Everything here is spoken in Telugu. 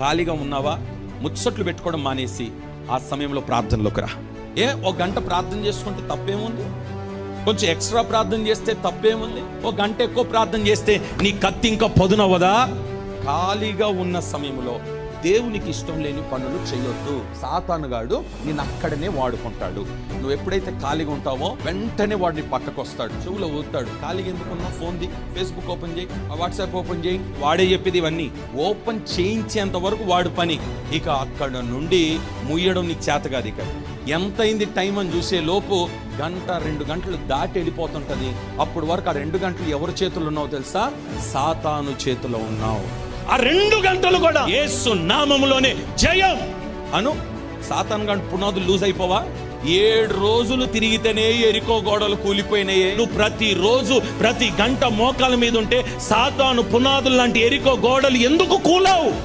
ఖాళీగా ఉన్నావా? ముచ్చట్లు పెట్టుకోవడం మానేసి ఆ సమయంలో ప్రార్థనలోకి రా. ఏ ఒక గంట ప్రార్థన చేసుకుంటే తప్పేముంది? కొంచెం ఎక్స్ట్రా ప్రార్థన చేస్తే తప్పేముంది? ఒక గంట ఎక్కువ ప్రార్థన చేస్తే నీ కత్తి ఇంకా పదునవ్వదా? ఖాళీగా ఉన్న సమయంలో దేవునికి ఇష్టం లేని పనులు చేయొద్దు సాతానుగాడు నేను అక్కడనే వాడుకుంటాడు. నువ్వు ఎప్పుడైతే ఖాళీగా ఉంటావో వెంటనే వాడిని పక్కకు వస్తాడు చెవులో ఊతాడు ఖాళీగా ఎందుకున్నా ఫోన్ ది ఫేస్బుక్ ఓపెన్ చేయి వాట్సాప్ ఓపెన్ చేయి వాడే చెప్పేది ఇవన్నీ. ఓపెన్ చేయించేంత వరకు వాడు పని. ఇక అక్కడ నుండి ముయ్యడం నీకు చేత కాదు ఇక. ఎంత అయింది టైం అని చూసే లోపు గంట రెండు గంటలు దాటి వెళ్ళిపోతుంటది. అప్పటి వరకు ఆ రెండు గంటలు ఎవరి చేతుల్లో ఉన్నావు తెలుసా? సాతాను చేతిలో ఉన్నావు. ఆ రెండు గంటలు కూడా యేసు నామములోనే జయం. అను సాతాన్ గంట పునాదులు లూజ్ అయిపోవా? ఏడు రోజులు తిరిగితేనే ఎరికో గోడలు కూలిపోయినాయే. నువ్వు ప్రతి రోజు ప్రతి గంట మోకాల మీద ఉంటే సాతాను పునాదులు లాంటి ఎరికో గోడలు ఎందుకు కూలావు?